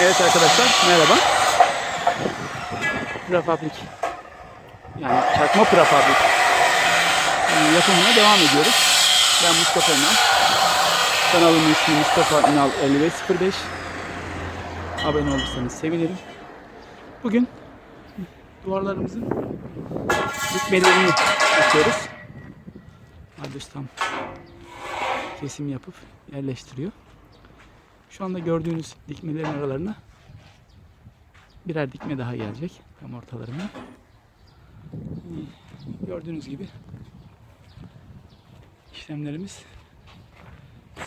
Evet arkadaşlar merhaba. Prefabrik yani çakma prefabrik e, yapımına devam ediyoruz. Ben Mustafa Ünal. Kanalımın ismi Mustafa Ünal 5505. Abone olursanız sevinirim. Bugün duvarlarımızın dikmelerini yapıyoruz. Hadi ustam kesim yapıp yerleştiriyor. Şu anda gördüğünüz dikmelerin aralarına birer dikme daha gelecek tam ortalarına. Gördüğünüz gibi işlemlerimiz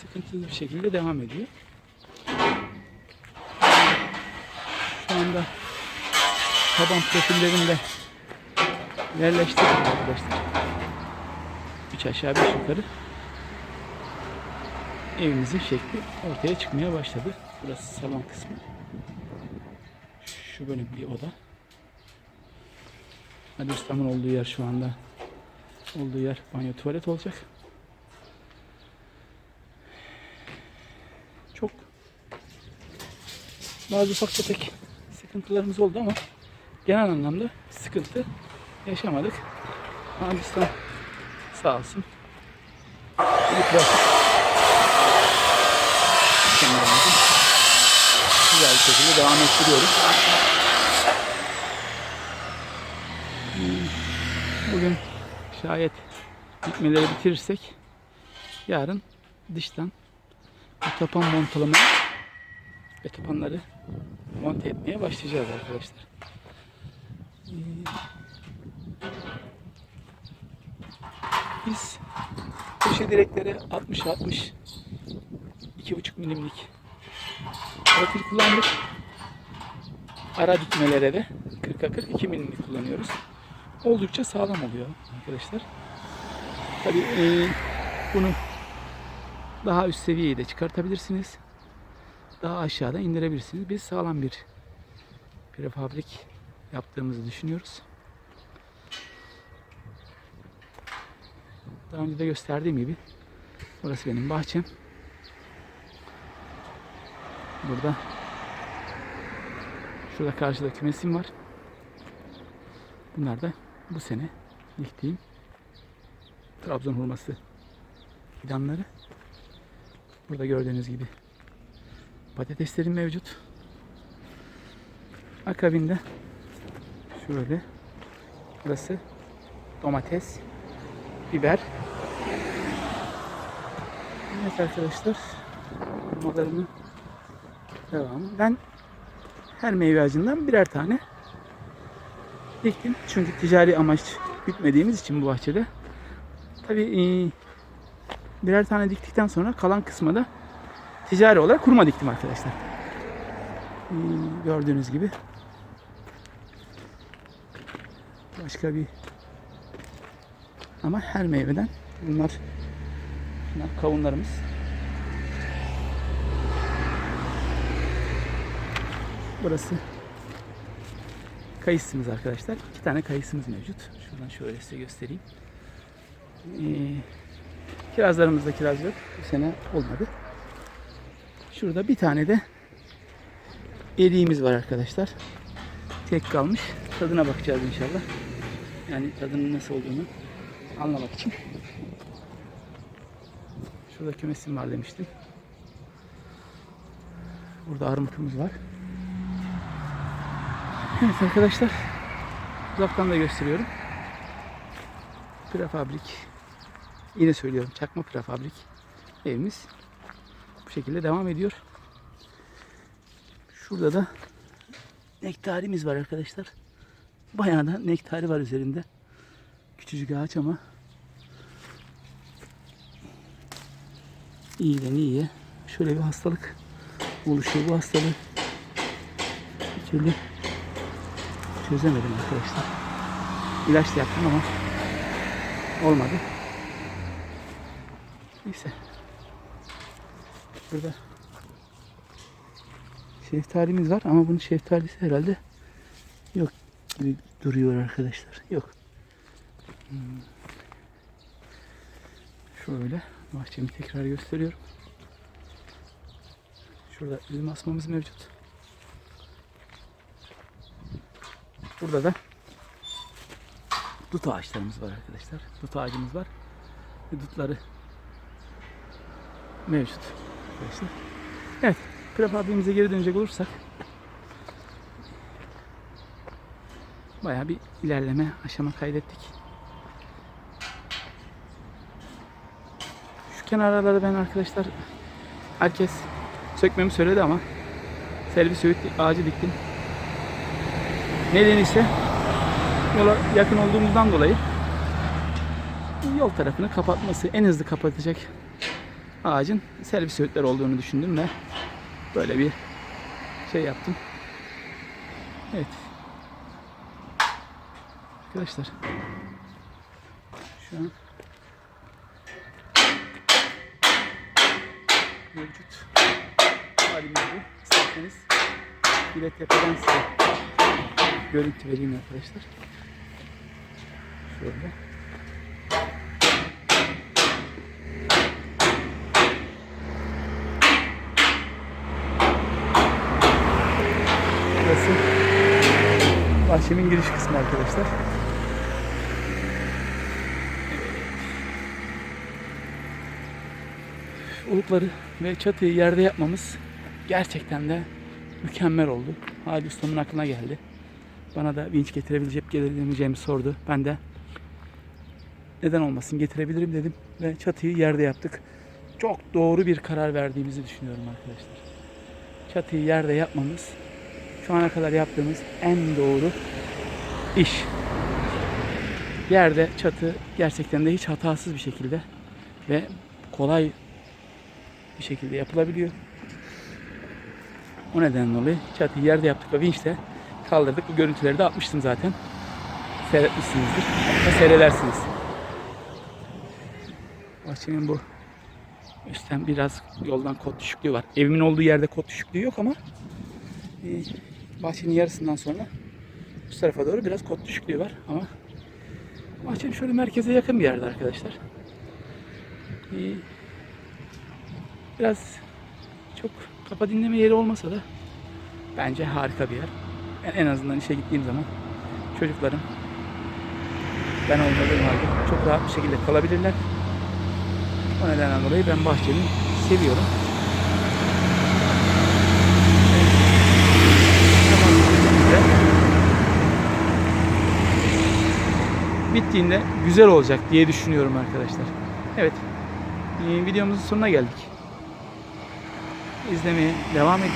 sıkıntılı bir şekilde devam ediyor. Şu anda taban profillerini de yerleştirdik arkadaşlar. Üç aşağı beş yukarı evimizin şekli ortaya çıkmaya başladı. Burası salon kısmı. Şu bölüm bir oda. Hadi ustamın olduğu yer şu anda. Olduğu yer banyo tuvalet olacak. Çok bazı ufak tefek sıkıntılarımız oldu ama genel anlamda sıkıntı yaşamadık. Hindistan sağ olsun. İlk başta kenarımızı güzel bir şekilde devam ettiriyoruz. Bugün şayet bitmeleri bitirirsek yarın dıştan bu tapan montalamaya ve monte etmeye başlayacağız arkadaşlar. Ee, Biz köşe direkleri 60-60 2,5 milimlik profil kullandık. Ara dikmelere de 40'a 40 2 milimlik kullanıyoruz. Oldukça sağlam oluyor arkadaşlar. Tabii e, bunu daha üst seviyeye de çıkartabilirsiniz. Daha aşağıda indirebilirsiniz. Biz sağlam bir prefabrik yaptığımızı düşünüyoruz. Daha önce de gösterdiğim gibi burası benim bahçem. Burada şurada karşıda kümesim var. Bunlar da bu sene diktiğim Trabzon hurması fidanları. Burada gördüğünüz gibi patateslerim mevcut. Akabinde şöyle burası domates, biber. Evet arkadaşlar hurmalarımı devamı. Ben her meyve ağacından birer tane diktim. Çünkü ticari amaç gütmediğimiz için bu bahçede. Tabi birer tane diktikten sonra kalan kısma da ticari olarak kurma diktim arkadaşlar. E, gördüğünüz gibi. Başka bir ama her meyveden bunlar, bunlar kavunlarımız. Burası kayısımız arkadaşlar. İki tane kayısımız mevcut. Şuradan şöyle size göstereyim. Ee, kirazlarımızda kiraz yok. Bu sene olmadı. Şurada bir tane de eriğimiz var arkadaşlar. Tek kalmış. Tadına bakacağız inşallah. Yani tadının nasıl olduğunu anlamak için. Şurada kümesim var demiştim. Burada armutumuz var. Evet arkadaşlar. Uzaktan da gösteriyorum. Prefabrik. Yine söylüyorum. Çakma prefabrik evimiz. Bu şekilde devam ediyor. Şurada da nektarimiz var arkadaşlar. Bayağı da nektari var üzerinde. Küçücük ağaç ama iyiden iyiye şöyle bir hastalık oluşuyor. Bu hastalığı bir türlü çözemedim arkadaşlar. İlaç da yaptım ama olmadı. Neyse. Burada şeftalimiz var ama bunun şeftalisi herhalde yok gibi duruyor arkadaşlar. Yok. Hmm. Şöyle bahçemi tekrar gösteriyorum. Şurada üzüm asmamız mevcut. Burada da dut ağaçlarımız var arkadaşlar. Dut ağacımız var. Dutları mevcut arkadaşlar. Evet. Prefabriğimize geri dönecek olursak bayağı bir ilerleme aşama kaydettik. Şu kenarlarda ben arkadaşlar herkes sökmemi söyledi ama selvi söğüt ağacı diktim. Nedeni ise yola yakın olduğumuzdan dolayı yol tarafını kapatması en hızlı kapatacak ağacın selvi söğütler olduğunu düşündüm ve böyle bir şey yaptım. Evet. Arkadaşlar şu an mevcut halimiz bu. İsterseniz tepeden size görüntü vereyim arkadaşlar. Şöyle. Burası bahçemin giriş kısmı arkadaşlar. Olukları ve çatıyı yerde yapmamız gerçekten de mükemmel oldu. Hadi ustamın aklına geldi. Bana da vinç getirebilecek getirebileceğimi sordu. Ben de neden olmasın getirebilirim dedim ve çatıyı yerde yaptık. Çok doğru bir karar verdiğimizi düşünüyorum arkadaşlar. Çatıyı yerde yapmamız şu ana kadar yaptığımız en doğru iş. Yerde çatı gerçekten de hiç hatasız bir şekilde ve kolay bir şekilde yapılabiliyor. O nedenle dolayı çatıyı yerde yaptık ve vinçle kaldırdık. Bu görüntüleri de atmıştım zaten. Seyretmişsinizdir. Ve seyredersiniz. Bahçenin bu üstten biraz yoldan kot düşüklüğü var. Evimin olduğu yerde kot düşüklüğü yok ama e, bahçenin yarısından sonra bu tarafa doğru biraz kot düşüklüğü var ama bahçem şöyle merkeze yakın bir yerde arkadaşlar. E, biraz çok kafa dinleme yeri olmasa da bence harika bir yer. En- En azından işe gittiğim zaman çocuklarım ben olmadığım halde çok rahat bir şekilde kalabilirler. O nedenden dolayı ben bahçemi seviyorum. Bittiğinde güzel olacak diye düşünüyorum arkadaşlar. Evet. e, Videomuzun sonuna geldik. İzlemeye devam edin.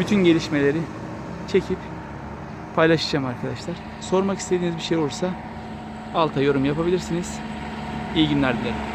Bütün gelişmeleri çekip paylaşacağım arkadaşlar. Sormak istediğiniz bir şey olursa alta yorum yapabilirsiniz. İyi günler dilerim.